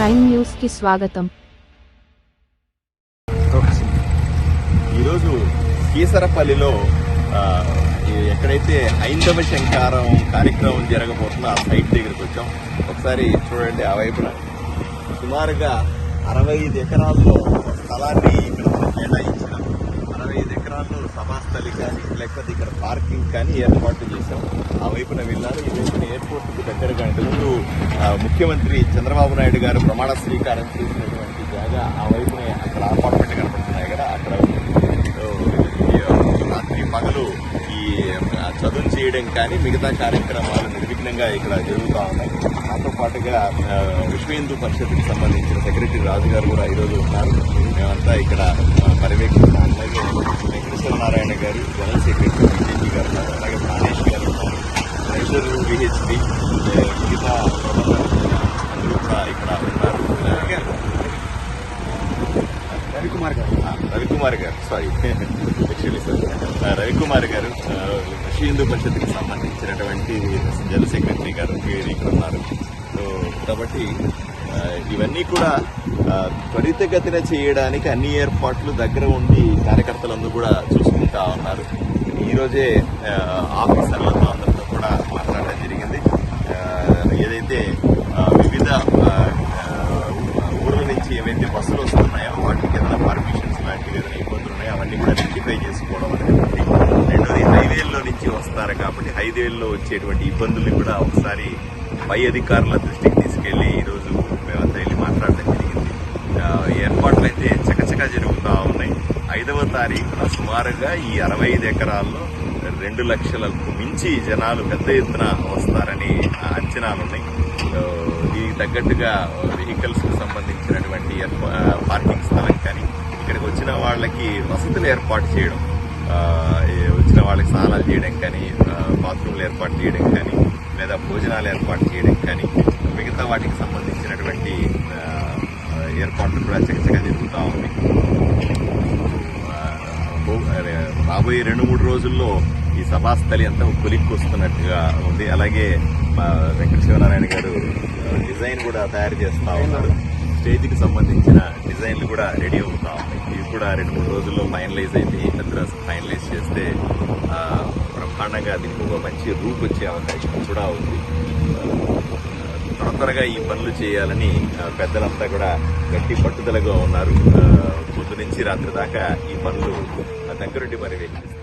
Prime న్యూస్కి స్వాగతం. ఈరోజు కీసరపల్లిలో ఎక్కడైతే హైందవ శంకారం కార్యక్రమం జరగబోతుందో ఆ సైట్ దగ్గరికి వచ్చాం. ఒకసారి చూడండి ఆ వైపున. సుమారుగా అరవై ఐదు ఎకరాల్లో స్థలాన్ని ఇక్కడ మనం సభాస్థలి కానీ లేకపోతే ఇక్కడ పార్కింగ్ కానీ ఏర్పాటు చేశాం ఆ వైపున వెళ్ళారు ఈ వైపున ఎయిర్పోర్ట్కు దగ్గరగా ఇంతకుముందు ముఖ్యమంత్రి చంద్రబాబు నాయుడు గారు ప్రమాణ స్వీకారం చేసినటువంటి జాగా ఆ వైపున అక్కడ అపార్ట్మెంట్ కనపడుతున్నాయి కదా అక్కడ. ఈ, రాత్రి పగలు ఈ చదువు చేయడం కానీ మిగతా కార్యక్రమాలు నిర్విఘ్నంగా ఇక్కడ జరుగుతూ ఉన్నాయి. దాంతో పాటుగా విశ్వ హిందూ పరిషత్కి సంబంధించిన సెక్రటరీ రాజు గారు కూడా ఈరోజు ఉన్నారు. మేమంతా ఇక్కడ ఆ, పర్యవేక్షిస్తున్నాం అలాగే వెంకటేశ్వర నారాయణ గారు జనరల్ సెక్రటరీ బీజేపీ గారు ఉన్నారు అలాగే ప్రాణేష్ గారు ఉన్నారు మిగతా అందరూ కూడా ఇక్కడ ఉన్నారు రవికుమార్ గారు రవికుమార్ గారు సారీ యాక్చువల్లీ సార్ రవికుమార్ గారు విశ్వ హిందూ పరిషత్కి సంబంధించినటువంటి జనరల్ సెక్రటరీ గారు ఇక్కడ ఉన్నారు సో కాబట్టి ఇవన్నీ కూడా త్వరితగతిన చేయడానికి అన్ని ఏర్పాట్లు దగ్గర ఉండి కార్యకర్తలందరూ కూడా చూసుకుంటా ఉన్నారు. ఈ రోజే ఆ, ఆఫీసర్లతో అందరితో కూడా మాట్లాడడం జరిగింది ఆ, ఏదైతే ఆ, వివిధ ఆ, ఆ, ఊర్ల నుంచి ఏవైతే బస్సులు వస్తున్నాయో వాటికి ఏదైనా పర్మిషన్స్ లాంటివి ఏదైనా ఇబ్బందులు ఉన్నాయో అవన్నీ కూడా రెక్టిఫై చేసుకోవడం అనేది రెండోది హైవేల్లో నుంచి వస్తారు కాబట్టి హైవేల్లో వచ్చేటువంటి ఇబ్బందుల్ని కూడా ఒకసారి పై అధికారుల దృష్టికి తీసుకెళ్ళి ఈరోజు మేమంతా వెళ్ళి మాట్లాడడం జరిగింది. ఏర్పాట్లు అయితే చకచకా జరుగుతూ ఉన్నాయి. ఐదవ తారీఖున సుమారుగా ఈ అరవై ఐదు ఎకరాల్లో రెండు లక్షలకు మించి జనాలు పెద్ద ఎత్తున వస్తారని ఆ, తగ్గట్టుగా వెహికల్స్కు సంబంధించినటువంటి ఏర్పా- పార్కింగ్ స్థలం కానీ ఇక్కడికి వచ్చిన వాళ్ళకి వసతులు ఏర్పాటు చేయడం వచ్చిన వాళ్ళకి స్నానాలు చేయడం కానీ బాత్రూమ్లు ఏర్పాటు చేయడం కానీ లేదా భోజనాలు ఏర్పాటు చేయడం కానీ మిగతా వాటికి సంబంధించినటువంటి ఏర్పాట్లు కూడా చకచకా జరుగుతూ ఉన్నాయి ఆ, బహు- అదే, రాబోయే రెండు మూడు రోజుల్లో ఈ సభాస్థలి అంతా కొలిక్కి వస్తున్నట్టుగా ఉంది. అలాగే మా వెంకట శివనారాయణ గారు డిజైన్ కూడా తయారు చేస్తా ఉన్నారు. స్టేజ్కి సంబంధించిన డిజైన్లు కూడా రెడీ అవుతా ఉన్నాయి. ఇవి కూడా రెండు మూడు రోజుల్లో ఫైనలైజ్ అయితే పెద్ద ఫైనలైజ్ చేస్తే బ్రహ్మాండంగా దీనికి ఒక మంచి రూప్ వచ్చే అవకాశం కూడా ఉంది. త్వరగా ఈ పనులు చేయాలని పెద్దలంతా కూడా గట్టి పట్టుదలగా ఉన్నారు. పొద్దు రాత్రి దాకా ఈ పనులు దగ్గరుండి పర్యవేక్షిస్తారు